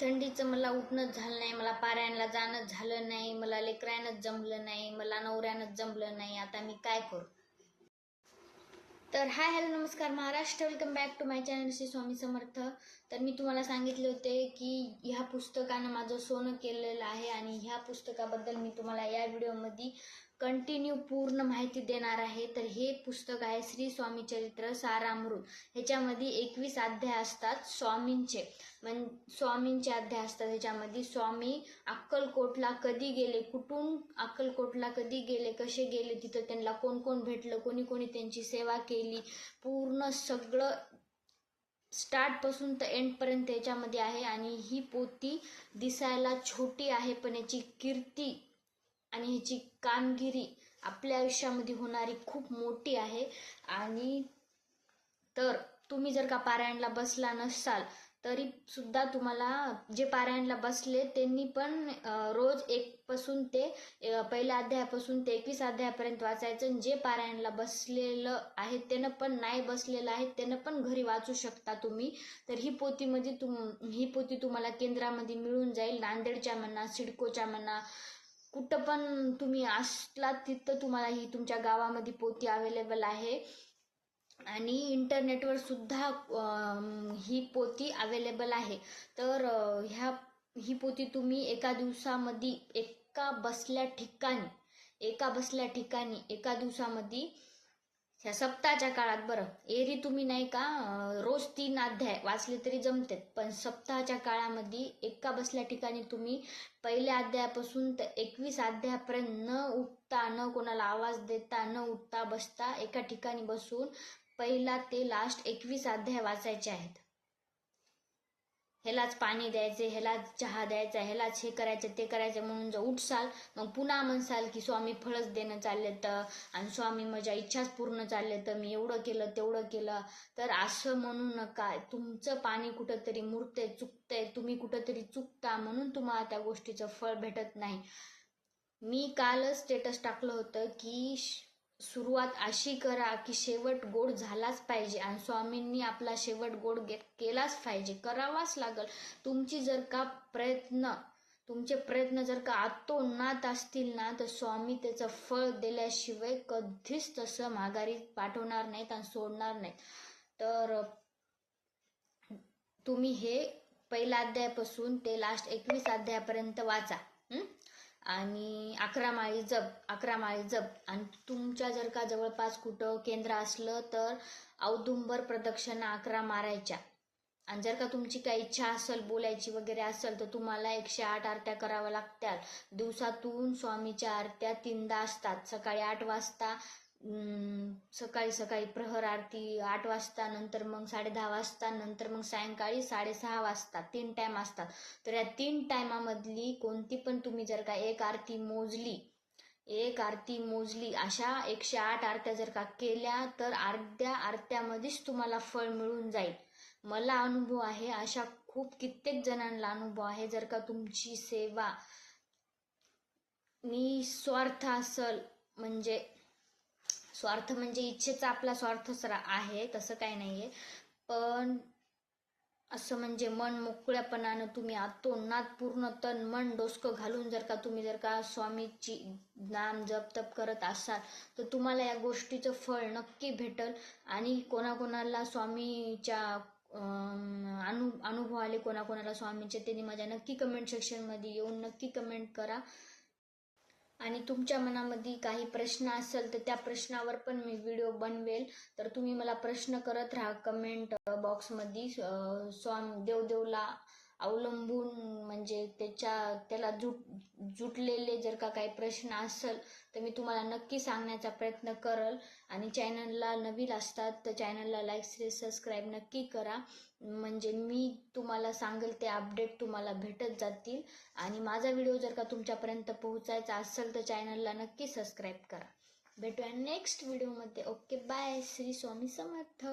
थंडीचं मला उठणंच झालं नाही मला पारायणला जाणंच झालं नाही मला लेकरायनंच जमलं नाही मला नवऱ्यानंच जमलं नाही आता मी काय करू? तर हाय हॅलो नमस्कार Maharashtra. Welcome back to my channel Shri Swami Samarth. तर मी तुम्हाला सांगितले होते की ह्या पुस्तकानं माझं सोनं केलेलं आहे आणि ह्या पुस्तकाबद्दल मी तुम्हाला या व्हिडिओमध्ये कंटिन्यू पूर्ण माहिती देणार आहे तर हे पुस्तक आहे श्री स्वामी चरित्र सारामृत. ह्याच्यामध्ये एकवीस अध्याय असतात स्वामींचे. म्हण स्वामींचे अध्याय असतात ह्याच्यामध्ये. स्वामी अक्कलकोटला कधी गेले? कुठून अक्कलकोटला कधी गेले? कसे गेले? तिथं त्यांना कोण कोण भेटलं? कोणी कोणी त्यांची सेवा केली? पूर्ण सगळं स्टार्टपासून तर एंडपर्यंत याच्यामध्ये आहे आणि ही पोती दिसायला छोटी आहे पण याची कीर्ती आणि ह्याची कामगिरी आपल्या आयुष्यामध्ये होणारी खूप मोठी आहे. आणि तर तुम्ही जर का पारायणला बसला नसाल तरी सुद्धा तुम्हाला जे पारायणला बसले त्यांनी पण रोज एक पासून ते पहिल्या अध्यायापासून ते एकवीस अध्यायापर्यंत वाचायचं. आणि जे पारायणला बसलेलं आहे त्यानं पण नाही बसलेलं आहे त्यानं पण घरी वाचू शकता तुम्ही. तर ही पोतीमध्ये तुम ही पोती तुम्हाला केंद्रामध्ये मिळून जाईल. नांदेडच्या म्हणा सिडकोच्या म्हणा कुठं पण तुम्ही असलात तिथं तुम्हाला ही तुमच्या गावामध्ये पोती अवेलेबल आहे. आणि इंटरनेटवर सुद्धा ही पोती अवेलेबल आहे. तर ह्या ही पोती तुम्ही एका दिवसामध्ये एका बसल्या ठिकाणी एका बसल्या ठिकाणी एका दिवसामध्ये ह्या सप्ताहाच्या काळात बरं. एरी तुम्ही नाही का रोज तीन अध्याय वाचले तरी जमतात. पण सप्ताहाच्या काळामध्ये एका बसल्या ठिकाणी तुम्ही पहिल्या अध्यायापासून तर एकवीस अध्यायापर्यंत न उठता न कोणाला आवाज देता न उठता बसता एका ठिकाणी बसून पहिला ते लास्ट एकवीस अध्याय वाचायचे आहेत. ह्यालाच पाणी द्यायचे ह्यालाच चहा द्यायचा ह्यालाच हे करायचं ते करायचं म्हणून जर उठसाल मग पुन्हा म्हणसाल की स्वामी फळच देणं चालले तर आणि स्वामी माझ्या इच्छाच पूर्ण चालले तर मी एवढं केलं तेवढं केलं. तर असं म्हणू नका. तुमचं पाणी कुठंतरी मुरतंय चुकतंय तुम्ही कुठंतरी चुकता म्हणून तुम्हाला त्या गोष्टीचं फळ भेटत नाही. मी कालच स्टेटस टाकलं होतं की श- सुरुवात अशी करा की शेवट गोड झालाच पाहिजे आणि स्वामींनी आपला शेवट गोड केलाच पाहिजे. करावाच लागल. तुमची जर का प्रयत्न तुमचे प्रयत्न जर का आतोनात असतील ना तर स्वामी त्याचं फळ दिल्याशिवाय कधीच तसं माघारी पाठवणार नाहीत आणि सोडणार नाहीत. तर तुम्ही हे पहिल्या अध्यायापासून ते लास्ट एकवीस अध्यायापर्यंत वाचा. आणि अकरा माळी जप अकरा माळी जप. आणि तुमच्या जर का जवळपास कुठं केंद्र असलं तर औदुंबर प्रदक्षिणा अकरा मारायच्या. आणि जर का तुमची काही इच्छा असेल बोलायची वगैरे असेल तर तुम्हाला एकशे आठ आरत्या कराव्या लागतात दिवसातून स्वामीच्या आरत्या तीनदा असतात. सकाळी आठ वाजता सकाळी सकाळी प्रहर आरती आठ वाजता नंतर मग साडे दहा वाजता नंतर मग सायंकाळी साडेसहा वाजता तीन टाइम असतात. तर या तीन टायमामधली कोणती पण तुम्ही जर का एक आरती मोजली एक आरती मोजली अशा एकशे आठ आरत्या जर का केल्या तर अर्ध्या आरत्यामध्येच तुम्हाला फळ मिळून जाईल. मला अनुभव आहे अशा खूप कित्येक जणांना अनुभव आहे जर का तुमची सेवा निस्वार्थ असल म्हणजे स्वार्थ म्हणजे इच्छेचा आपला स्वार्थ आहे तसं काही नाहीये. पण असं म्हणजे मन मोकळ्यापणानं तुम्ही आतोनात पूर्ण तन मन डोसकं घालून जर का तुम्ही जर का स्वामीची नाम जप तप करत असाल तर तुम्हाला या गोष्टीचं फळ नक्की भेटल. आणि कोणाकोणाला स्वामीच्या अनु अनुभव आले कोणाकोणाला स्वामीचे त्यांनी माझ्या नक्की कमेंट सेक्शनमध्ये येऊन नक्की कमेंट करा. आणि तुमच्या मनामध्ये काही प्रश्न असेल तर त्या प्रश्नावर पण मी व्हिडिओ बनवेल. तर तुम्ही मला प्रश्न करत राहा. कमेंट बॉक्समध्ये अं, स्वाम देवदेवला अवलंबून म्हणजे त्याच्या त्याला जुट जुटलेले जर का काही प्रश्न असेल तर मी तुम्हाला नक्की सांगण्याचा प्रयत्न करल. आणि चॅनलला नवीन असतात तर चॅनलला लाईक शेअर सबस्क्राईब नक्की करा. म्हणजे मी तुम्हाला सांगेल ते अपडेट तुम्हाला भेटत जातील. आणि माझा व्हिडिओ जर का तुमच्यापर्यंत पोहोचायचा असेल तर चॅनलला नक्की सबस्क्राईब करा. भेटूया नेक्स्ट व्हिडिओमध्ये ओके बाय श्री स्वामी समर्थ.